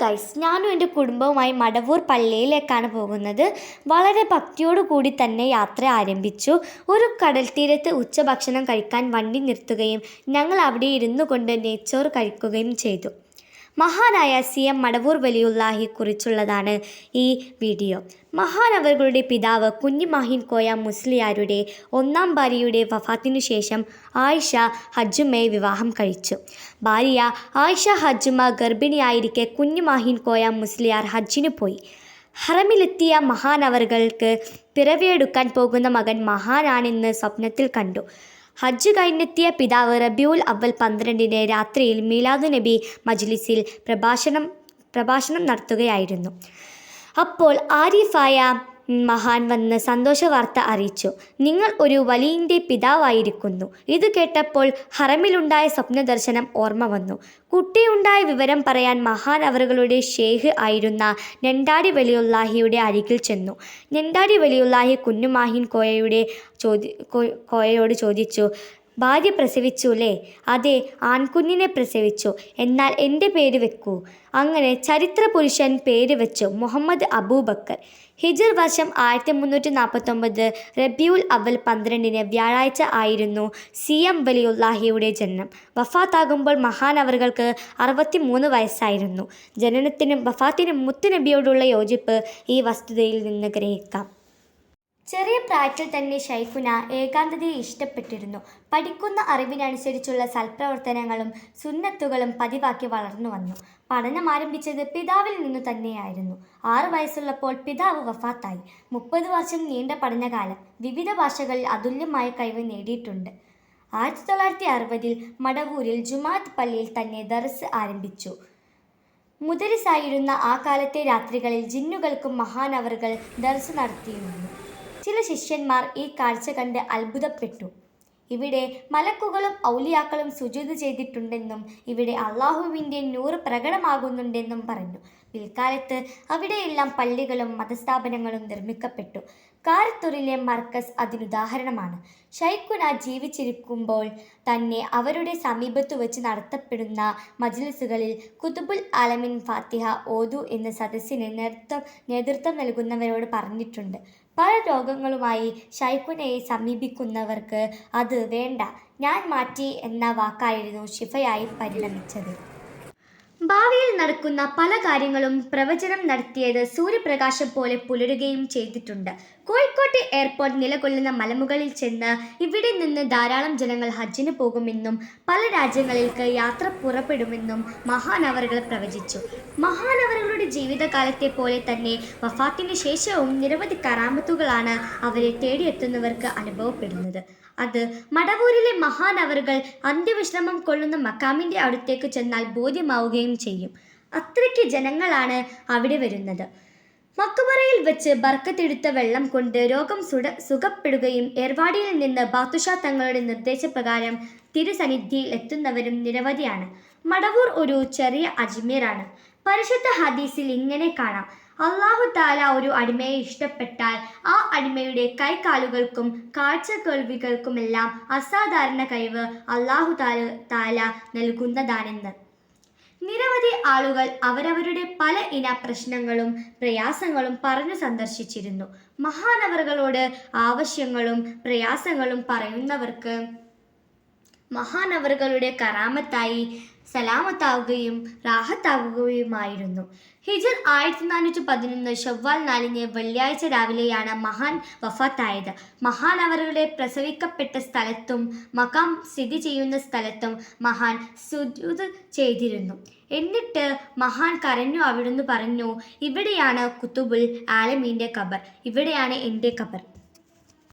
Guys ഞാനും എന്റെ കുടുംബവുമായി മടവൂർ പള്ളിയിലേക്കാണ് പോകുന്നത്. വളരെ ഭക്തിയോടു കൂടി തന്നെ യാത്ര ആരംഭിച്ചു. ഒരു കടൽ തീരത്ത് ഉച്ചഭക്ഷണം കഴിക്കാൻ വണ്ടി നിർത്തുകയും ഞങ്ങൾ അവിടെ ഇരുന്നു കൊണ്ട് നെയ്ച്ചോറ് കഴിക്കുകയും ചെയ്തു. മഹാനായ സി എം മടവൂർ വലിയുല്ലാഹി കുറിച്ചുള്ളതാണ് ഈ വീഡിയോ. മഹാനവറുകളുടെ പിതാവ് കുഞ്ഞിമാഹിൻ കോയ മുസ്ലിയാരുടെ ഒന്നാം ഭാര്യയുടെ വഫാത്തിനു ശേഷം ആയിഷ ഹജ്ജുമയെ വിവാഹം കഴിച്ചു. ഭാര്യ ആയിഷ ഹജ്ജുമ ഗർഭിണിയായിരിക്കെ കുഞ്ഞിമാഹിൻ കോയ മുസ്ലിയാർ ഹജ്ജിനു പോയി. ഹറമിലെത്തിയ മഹാനവറുകൾക്ക് പിറവിയെടുക്കാൻ പോകുന്ന മകൻ മഹാനാണെന്ന് സ്വപ്നത്തിൽ കണ്ടു. ഹജ്ജ് കഴിഞ്ഞെത്തിയ പിതാവ് റബിയുൽ അവൽ പന്ത്രണ്ടിന് രാത്രിയിൽ മീലാദു നബി മജ്ലിസിൽ പ്രഭാഷണം പ്രഭാഷണം നടത്തുകയായിരുന്നു. അപ്പോൾ ആരിഫായ മഹാൻ വന്ന് സന്തോഷ വാർത്ത അറിയിച്ചു. നിങ്ങൾ ഒരു വലിയന്റെ പിതാവായിരിക്കുന്നു. ഇത് കേട്ടപ്പോൾ ഹറമിലുണ്ടായ സ്വപ്നദർശനം ഓർമ്മ വന്നു. കുട്ടിയുണ്ടായ വിവരം പറയാൻ മഹാൻ അവറുകളുടെ ഷേഖ് ആയിരുന്ന നെണ്ടാടി വലിയുള്ളാഹിയുടെ അരികിൽ ചെന്നു. നെണ്ടാടി വലിയുള്ളാഹി കുഞ്ഞുമാഹിൻ കോയയുടെ ചോദി കോയയോട് ചോദിച്ചു ഭാര്യ പ്രസവിച്ചു അല്ലേ അതെ ആൺകുഞ്ഞിനെ പ്രസവിച്ചു. എന്നാൽ എന്റെ പേര് വെക്കൂ. അങ്ങനെ ചരിത്ര പുരുഷൻ പേര് വെച്ചു മുഹമ്മദ് അബൂബക്കർ. ഹിജർ വർഷം ആയിരത്തി മുന്നൂറ്റി നാൽപ്പത്തൊമ്പത് റബിയുൽ അവൽ പന്ത്രണ്ടിന് വ്യാഴാഴ്ച ആയിരുന്നു സി എം വലിയുല്ലാഹിയുടെ ജനനം. വഫാത്താകുമ്പോൾ മഹാനവറുകൾക്ക് അറുപത്തി മൂന്ന് വയസ്സായിരുന്നു. ജനനത്തിനും വഫാത്തിനും മുത്തുനബിയോടുള്ള യോജിപ്പ് ഈ വസ്തുതയിൽ നിന്ന് ഗ്രഹിക്കാം. ചെറിയ പ്രായത്തിൽ തന്നെ ഷൈഖുന ഏകാന്തതയെ ഇഷ്ടപ്പെട്ടിരുന്നു. പഠിക്കുന്ന അറിവിനനുസരിച്ചുള്ള സൽപ്രവർത്തനങ്ങളും സുന്നത്തുകളും പതിവാക്കി വളർന്നു വന്നു. പഠനം ആരംഭിച്ചത് പിതാവിൽ നിന്നു തന്നെയായിരുന്നു. ആറു വയസ്സുള്ളപ്പോൾ പിതാവ് വഫാത്തായി. മുപ്പത് വർഷം നീണ്ട പഠനകാലം വിവിധ ഭാഷകളിൽ അതുല്യമായ കഴിവ് നേടിയിട്ടുണ്ട്. ആയിരത്തി തൊള്ളായിരത്തി അറുപതിൽ മടവൂരിൽ ജുമാത്ത് പള്ളിയിൽ തന്നെ ദർസ് ആരംഭിച്ചു. മുദരിസായിരുന്ന ആ കാലത്തെ രാത്രികളിൽ ജിന്നുകൾക്കും മഹാനവറുകൾ ദർസ് നടത്തിയിരുന്നു. ചില ശിഷ്യന്മാർ ഈ കാഴ്ച കണ്ട് അത്ഭുതപ്പെട്ടു. ഇവിടെ മലക്കുകളും ഔലിയാക്കളും സുജൂത് ചെയ്തിട്ടുണ്ടെന്നും ഇവിടെ അള്ളാഹുവിന്റെ നൂറ് പ്രകടമാകുന്നുണ്ടെന്നും പറഞ്ഞു. പിൽക്കാലത്ത് അവിടെയെല്ലാം പള്ളികളും മതസ്ഥാപനങ്ങളും നിർമ്മിക്കപ്പെട്ടു. കാരത്തൂരിലെ മർക്കസ് അതിനുദാഹരണമാണ് ഷൈഖുന ജീവിച്ചിരിക്കുമ്പോൾ തന്നെ അവരുടെ സമീപത്തു വെച്ച് നടത്തപ്പെടുന്ന മജ്ലിസുകളിൽ കുതുബുൽ ആലമിൻ ഫാത്തിഹ ഓതു എന്ന സദസ്സിന് നേതൃത്വം നേതൃത്വം നൽകുന്നവരോട് പറഞ്ഞിട്ടുണ്ട്. പല രോഗങ്ങളുമായി ഷൈഖുനയെ സമീപിക്കുന്നവർക്ക് അത് വേണ്ട. ഞാൻ മാറ്റി എന്ന വാക്കായിരുന്നു ഷിഫയായി പരിണമിച്ചത്. ഭാവിയിൽ നടക്കുന്ന പല കാര്യങ്ങളും പ്രവചനം നടത്തിയത് സൂര്യപ്രകാശം പോലെ പുലരുകയും ചെയ്തിട്ടുണ്ട്. കോഴിക്കോട്ടെ എയർപോർട്ട് നിലകൊള്ളുന്ന മലമുകളിൽ ചെന്ന് ഇവിടെ നിന്ന് ധാരാളം ജനങ്ങൾ ഹജ്ജിന് പോകുമെന്നും പല രാജ്യങ്ങളിലേക്ക് യാത്ര പുറപ്പെടുമെന്നും മഹാനവറുകൾ പ്രവചിച്ചു. മഹാനവറുകളുടെ ജീവിതകാലത്തെ പോലെ തന്നെ വഫാത്തിന് ശേഷവും നിരവധി കറാമത്തുകളാണ് അവരെ തേടിയെത്തുന്നവർക്ക് അനുഭവപ്പെടുന്നത്. അത് മടവൂരിലെ മഹാനവറുകൾ അന്ത്യവിശ്രമം കൊള്ളുന്ന മക്കാമിന്റെ അടുത്തേക്ക് ചെന്നാൽ ബോധ്യമാവുകയും ചെയ്യും. അത്രയ്ക്ക് ജനങ്ങളാണ് അവിടെ വരുന്നത്. മക്കുമറയിൽ വെച്ച് ബർക്കത്തെടുത്ത വെള്ളം കൊണ്ട് രോഗം സുട സുഖപ്പെടുകയും ഏർവാടിയിൽ നിന്ന് ബാത്തുഷാ തങ്ങളുടെ നിർദ്ദേശപ്രകാരം തിരുസന്നിധിയിൽ എത്തുന്നവരും നിരവധിയാണ്. മടവൂർ ഒരു ചെറിയ അജ്മീറാണ്. പരിശുദ്ധ ഹദീസിൽ ഇങ്ങനെ കാണാം. അള്ളാഹു താല ഒരു അടിമയെ ഇഷ്ടപ്പെട്ടാൽ ആ അടിമയുടെ കൈകാലുകൾക്കും കാഴ്ച കേൾവികൾക്കുമെല്ലാം അസാധാരണ കഴിവ് അള്ളാഹു താല താല നൽകുന്നതാണെന്ന്. നിരവധി ആളുകൾ അവരവരുടെ പല ഇന പ്രശ്നങ്ങളും പ്രയാസങ്ങളും പറഞ്ഞു സന്ദർശിച്ചിരുന്നു. മഹാനവറുകളോട് ആവശ്യങ്ങളും പ്രയാസങ്ങളും പറയുന്നവർക്ക് മഹാനവറുകളുടെ കറാമത്തായി സലാമത്താവുകയും റാഹത്താവുകയുമായിരുന്നു ഹിജർ ആയിരത്തി നാനൂറ്റി പതിനൊന്ന് ഷവ്വാൽ നാലിന് വെള്ളിയാഴ്ച രാവിലെയാണ് മഹാൻ വഫാത്തായത്. മഹാനവറുകളുടെ പ്രസവിക്കപ്പെട്ട സ്ഥലത്തും മക്കാം സ്ഥിതി ചെയ്യുന്ന സ്ഥലത്തും മഹാൻ സുജൂത് ചെയ്തിരുന്നു. എന്നിട്ട് മഹാൻ കരഞ്ഞു അവിടുന്ന് പറഞ്ഞു ഇവിടെയാണ് കുത്തുബുൽ ആലമീന്റെ ഖബർ. ഇവിടെയാണ് എന്റെ ഖബർ.